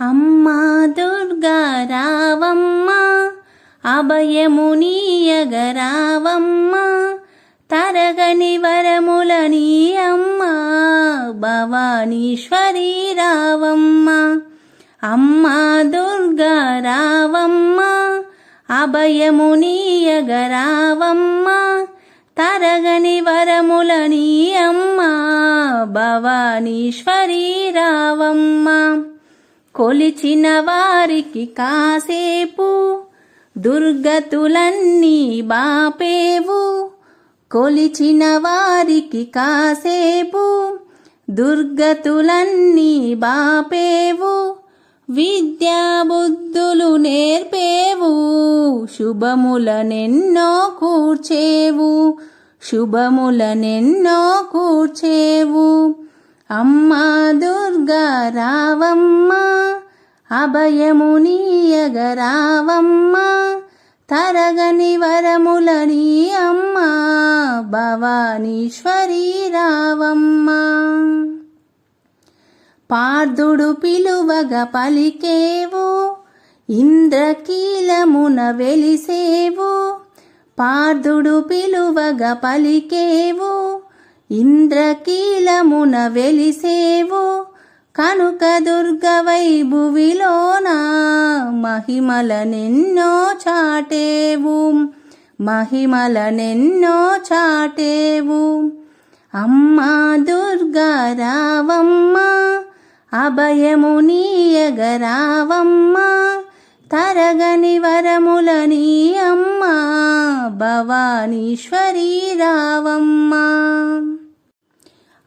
అమ్మా దుర్గా రావమ్మ అభయమునీయగరావమ్మ తరగని వరములని అమ్మ భవానీశ్వరి రావమ్మ. అమ్మా దుర్గా రావమ్మ అభయమునీయగరావమ్మ తరగని వరములని అమ్మ భవానీశ్వరి రావమ్మ. కొలిచిన వారికి కాసేపు దుర్గతులన్నీ బాపేవు. కొలిచిన వారికి కాసేపు దుర్గతులన్నీ బాపేవు. విద్యా బుద్ధులు నేర్పేవు శుభములనెన్నో కూర్చేవు. శుభములనెన్నో కూర్చేవు. అమ్మా దుర్గా రావమ్మ అభయమునీయగరావమ్మ తరగని వరములని అమ్మా భవానీశ్వరి రావమ్మా. పార్థుడు పిలువగ పలికేవు ఇంద్రకీలమున వెలిసేవు పార్థుడు పిలువగ పలికేవు ఇంద్రకీలమున వెలిసేవు కనుక దుర్గ వైభువిలోన మహిమలనెన్నో చాటేవు. మహిమలనెన్నో చాటేవు. అమ్మా దుర్గా రావమ్మ అభయమునీయగరావమ్మ తరగని వరములని అమ్మ భవానీశ్వరి రావమ్మ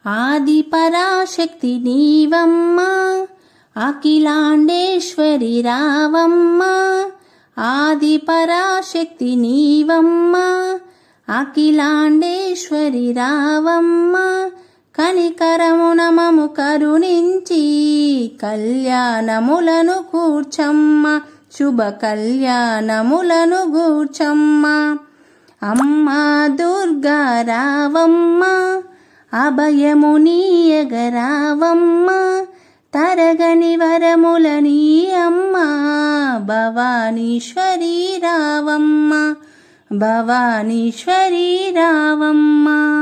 ఆది పరాశక్తి నీవమ్మ అఖిలాండేశ్వరి రావమ్మ. ఆది పరాశక్తి నీవమ్మ అఖిలాండేశ్వరి రావమ్మ. కనికరమున నమము కరుణించి కళ్యాణములను కూర్చమ్మ శుభ కళ్యాణములను కూర్చమ్మా. అమ్మా దుర్గా రావమ్మ అభయమునీయగరావమ్మ తరగని వరములని అమ్మ భవానీశ్వరి రావమ్మ భవానీశ్వరి రావమ్మ.